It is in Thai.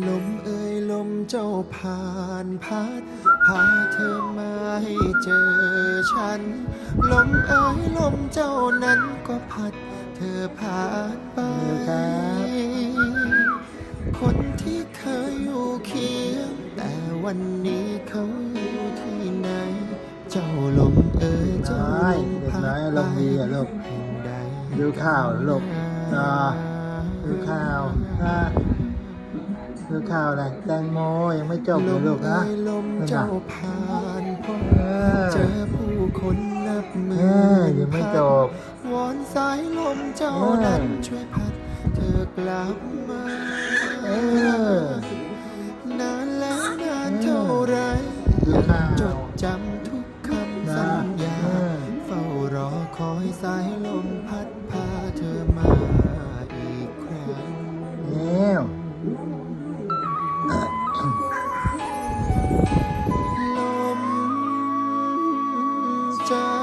ลมเอ่ยลมเจ้าผ่านพัดพาเธอมาให้เจอฉัน ลมเอ่ยลมเจ้านั้นก็พัด เธอผ่านไป คนที่เคยอยู่เคียง แต่วันนี้เขาอยู่ที่ไหน เจ้าลมเอ่ยเจ้าลมพัดเด็กน้อยอารมณ์ดีอะลูกแห่งใดดูข่าวลูกอ่าดูข่าวนะดู ข่าวอะไรแตงโมยังไม่จบเลยลูกนะนั่เจอผู้คนนับมือยังไม่จบ วอนสายลมเจ้านั้นช่วยพัดเธอกลับมานานแล้วนานเท่าไรจดจำทุกคำสัญญาเฝ้ารอคอยสายลมพัดพา star